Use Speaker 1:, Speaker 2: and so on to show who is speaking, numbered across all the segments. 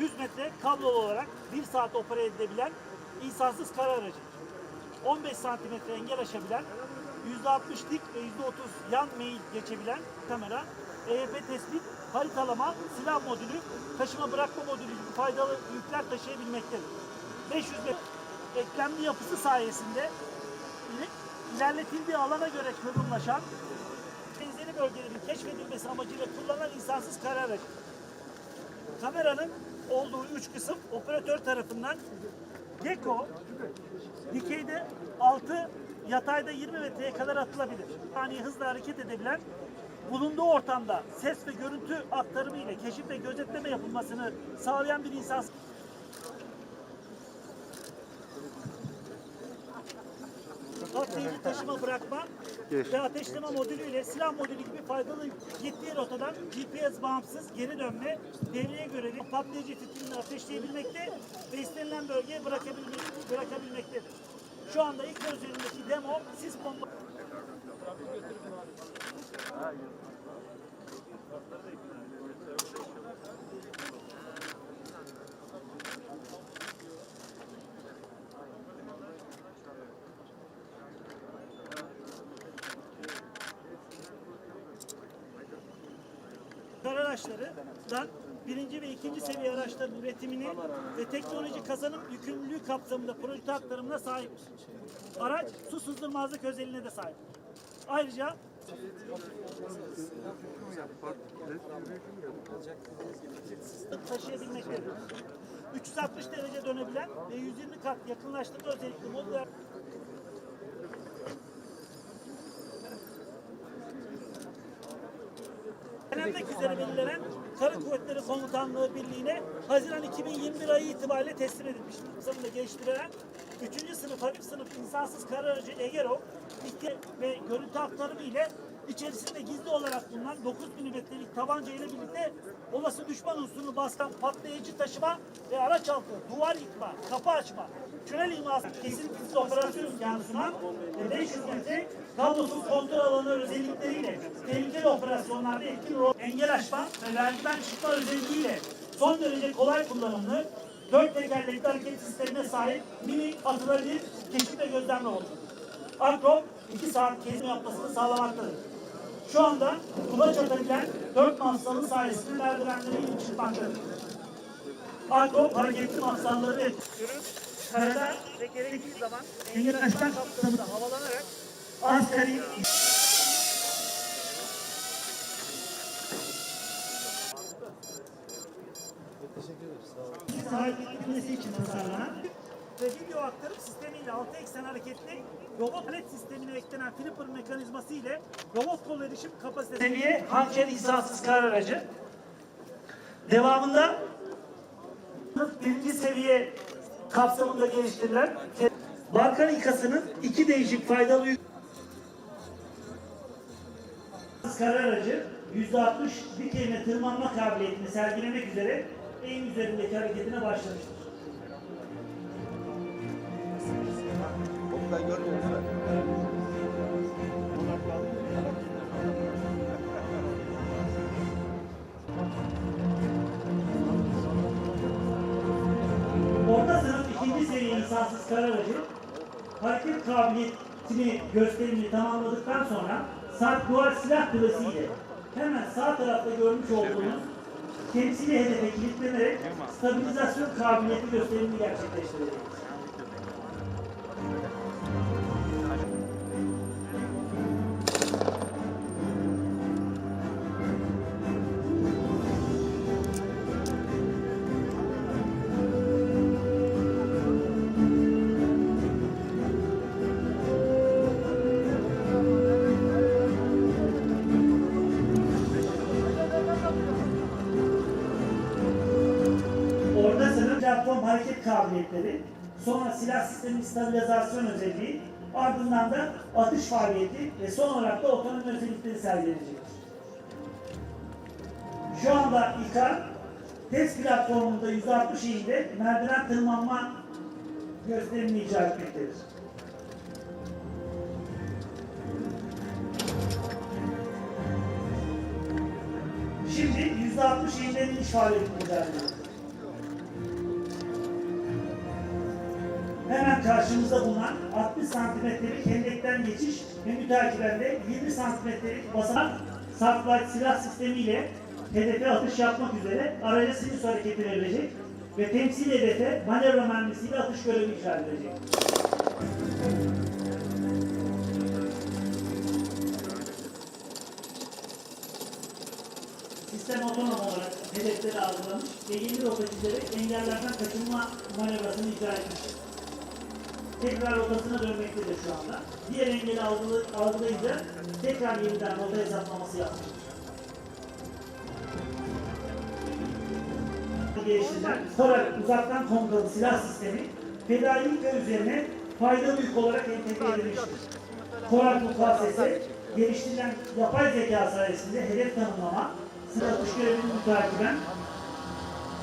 Speaker 1: 100 metre kablolu olarak 1 saat opera edilebilen insansız kara aracı. 15 santimetre engel aşabilen, %60 dik ve %30 yan meyil geçebilen kamera, EYP tespit, haritalama, silah modülü, taşıma bırakma modülü gibi faydalı yükler taşıyabilmektedir. 500 metre eklemli yapısı sayesinde ile- ilerletildiği alana göre kıvrımlaşan benzeri bölgelerin keşfedilmesi amacıyla kullanılan insansız kara aracı. Kameranın olduğu üç kısım operatör tarafından Gecko dikeyde 6 yatayda 20 metreye kadar atılabilir. Yani hızla hareket edebilen bulunduğu ortamda ses ve görüntü aktarımı ile keşif ve gözetleme yapılmasını sağlayan bir insan patlayıcı taşıma bırakma ve ateşleme modülü ile silah modülü gibi faydalı gittiği rotadan GPS bağımsız geri dönme devreye göre patlayıcı fitilini ateşleyebilmekte ve istenilen bölgeye bırakabilmek, bırakabilmektedir. Şu anda ilk üzerindeki demo sis bomba kar araçlarından birinci ve ikinci seviye araçların üretimini ve teknoloji kazanım yükümlülüğü kapsamında proje aktarımına sahip. Araç su sızdırmazlık özelliğine de sahip. Ayrıca taşıyabilmektedir. 360 derece dönebilen ve 120 kat yakınlaştırma özellikli modüler Denenmek üzere belirlenen Kara Kuvvetleri Komutanlığı Birliği'ne Haziran 2021 ayı itibariyle teslim edilmiş. Kapsamında geliştirilen 3. sınıf hafif sınıf insansız kara aracı Egero ve görüntü aktarımı ile içerisinde gizli olarak bulunan 9 milimetrelik tabanca ile birlikte olası düşman unsurunu baskan patlayıcı taşıma ve araç altı duvar yıkma, kapı açma, tünel iması kesintisiz operasyon imkanı sunan ve 500 metre kablosuz kontrol alanı özellikleriyle tehlikeli operasyonlarda etkin rol engel açma ve vergiden çıkma özelliğiyle son derece kolay kullanımlı dört tekerlekli hareket sistemine sahip mini atılabilir keşif ve gözlemle oldu. Akro 2 saat gezme yapmasını sağlamaktadır. Şu anda kulaç atabilen 4 mafsalın sayesinde merdivenlere inip çıkmaktadır. Akro hareketli mafsalları ve zaman engel açma kapsamında havalanarak askeri hareket etmesi için tasarlanan video aktarım sistemiyle altı eksen hareketli robot led sistemine eklenen flipper mekanizması ile robot kol erişim kapasitesi seviye hançer insansız kar aracı. Devamında birinci seviye kapsamında geliştirilen Barkar İKAS'ının iki değişik faydalı kar aracı %60 dikeyine tırmanma kabiliyetini sergilemek üzere eğim üzerindeki hareketine başlamıştır. Orta sınıf ikinci seviye insansız kar aracı hareket kabiliyetini gösterimini tamamladıktan sonra sarp duvar silah kulesiyle hemen sağ tarafta görmüş olduğunuz temsili hedefe kilitlenerek stabilizasyon kabiliyeti gösterimini gerçekleştirecek. Hareket kabiliyetleri, sonra silah sistemi stabilizasyon özelliği, ardından da atış faaliyeti ve son olarak da otonom özellikleri sergilenecektir. Şu anda İKA test platformunda 160 eğimde merdiven tırmanma gösterimini icra etmektedir. Şimdi %60 eğimlerin iş faaliyetini icra ediyoruz. Hemen karşımızda bulunan 60 santimetrelik hendekten geçiş ve mütakiben de 20 santimetrelik basamak Sarflight silah sistemiyle hedefe atış yapmak üzere araca sinüs hareketi verilecek ve temsil hedefe manevra mermisiyle atış görevi icra edilecek. Sistem otonom olarak hedefleri algılamış ve yeni rota çizerek engellerden kaçınma manevrasını icra etmiştir. Tekrar rotasına dönmektedir şu anda. Diğer engeli algılayınca tekrar yeniden rota hesaplaması yapmıştır. geliştirilen Korak uzaktan komutanı silah sistemi fedai yük üzerine faydalı yük olarak entegre edilmiştir. Korak mukassesi geliştirilen yapay zeka sayesinde hedef tanımlama, sıra atış görevini mütakiben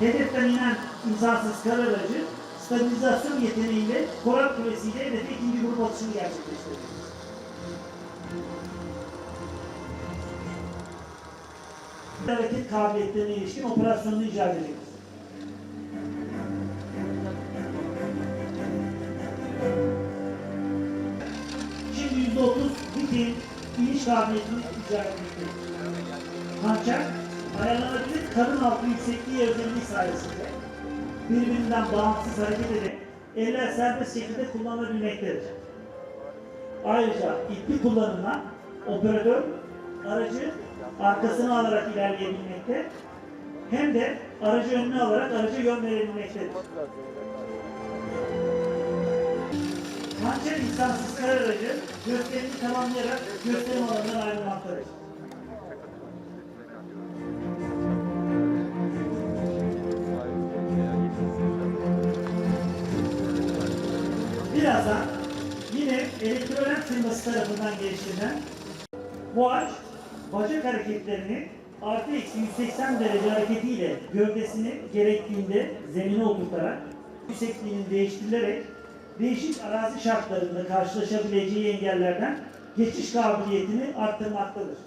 Speaker 1: hedeften inen insansız kar aracı stabilizasyon yeteneğiyle Korak kuvvesiyle hedefe ikinci grup atışını gerçekleştirir. hareket kabiliyetlerine ilişkin operasyonunu icra edecektir. Şimdi yüzde otuz bitin iniş kabiliyetini icra etmektedir. Hançer, ayarlanabilir karın altı yüksekliği özelliği sayesinde birbirinden bağımsız hareket ederek eller serbest şekilde kullanılabilmektedir. Ayrıca ipi kullanımla operatör aracı arkasına alarak ilerleyebilmekte hem de aracı önüne alarak araca yön verebilmektedir. Hançer insansız kar aracı gösterimini tamamlayarak gösterim alanından ayrılmaktadır. Birazdan yine elektrolent firması tarafından geliştirilen bu araç bacak hareketlerini artı eksi 180 derece hareketiyle gövdesini gerektiğinde zemine oturtarak yüksekliğinin değiştirilerek değişik arazi şartlarında karşılaşabileceği engellerden geçiş kabiliyetini arttırmaktadır.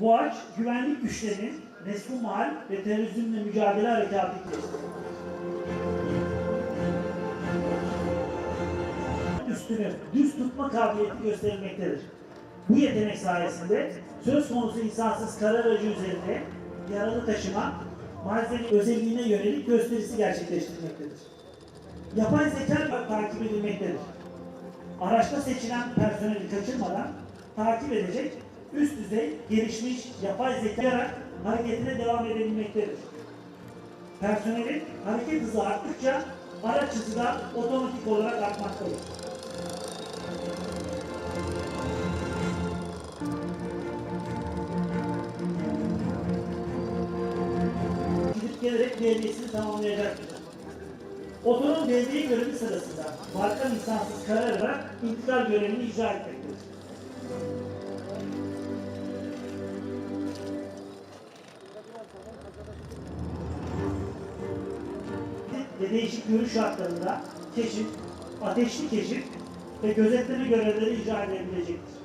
Speaker 1: Bu araç güvenlik güçlerinin resmi mahal ve terörizmle mücadele harekatı üstünü düz tutma kabiliyeti gösterilmektedir. Bu yetenek sayesinde söz konusu insansız kara aracı üzerinde yaralı taşıma malzeme özelliğine yönelik gösterisi gerçekleştirmektedir. Yapay zeka takip edilmektedir. Araçta seçilen personeli kaçırmadan takip edecek üst düzey gelişmiş yapay zeka hareketine devam edebilmektedir. Personelin hareket hızı arttıkça araç hızı da otomatik olarak artmaktadır. Gelerek devriyesini tamamlayacaktır. Otonom devriye görevi sırasında marka insansız karar alarak intikal görevini icra etmektedir. ve değişik görüş şartlarında keşif, ateşli keşif ve gözetleme görevleri icra edilebilecektir.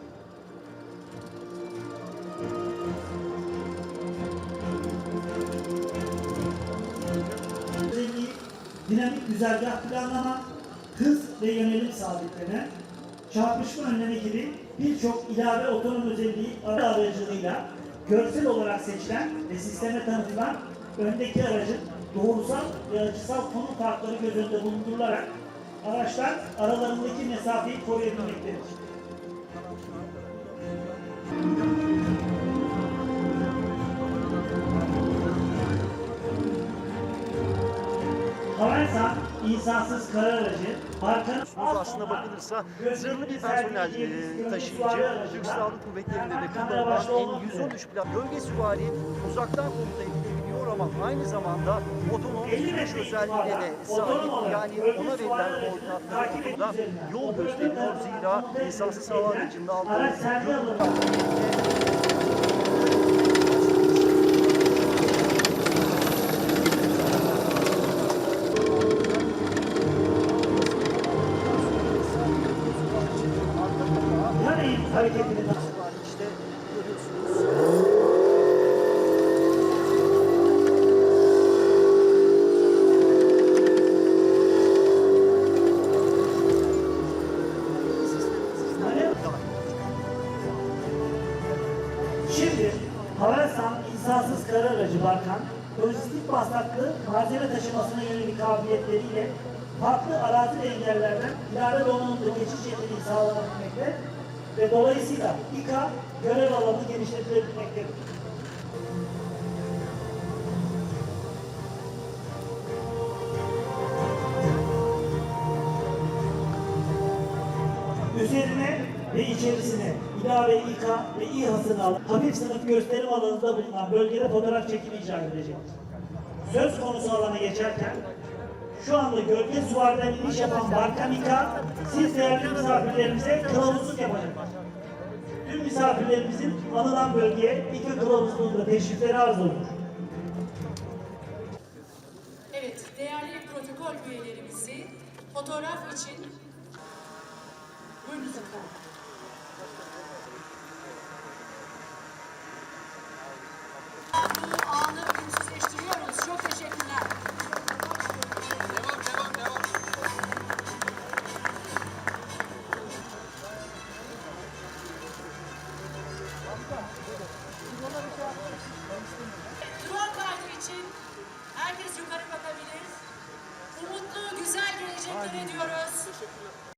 Speaker 1: Dinamik güzergah planlama, hız ve yönelim sabitleme, çarpışma önleme gibi birçok ilave otonom özelliği ara aracılığıyla görsel olarak seçilen ve sisteme tanıtılan öndeki aracın doğrusal ve açısal konum farkları göz önünde bulundurularak araçlar aralarındaki mesafeyi koruyabilmektedir. İnsansız kara aracı. Markanın
Speaker 2: aslında bakılırsa zırhlı bir personel e, taşıyıcı Türk Silahlı Kuvvetleri'nde de kullanılan N-113 plan bölge süvari uzaktan komuta edilebiliyor ama aynı zamanda otonom sürüş özelliğine de sahip. Yani ona verilen koordinatları da yol gösteriyor. Zira insansız hava aracında
Speaker 1: araç
Speaker 2: aldığı
Speaker 1: sergi
Speaker 2: yol
Speaker 1: hareket edilmesi var.
Speaker 2: İşte görüyorsunuz.
Speaker 1: Şimdi Havelsan insansız kara aracı Barkan, lojistik basaklı malzeme taşımasına yönelik kabiliyetleriyle farklı arazi ve engellerden ileride donanımda geçiş yeteneği sağlanabilmekte ve dolayısıyla İKA görev alanı genişletilebilmektedir. Üzerine ve içerisine ilave İK ve İHA'sını alan hafif sınıf gösterim alanında bulunan bölgede fotoğraf çekimi icra edilecektir. Söz konusu alana geçerken şu anda gölge suvardan iniş yapan Barkan İK, siz değerli misafirlerimize kılavuzluk yapacaklar. Tüm misafirlerimizin anılan bölgeye İK kılavuzluğunda teşrifleri arz olunur.
Speaker 3: Evet, değerli protokol üyelerimizi fotoğraf için buyurunuz efendim. Bu anı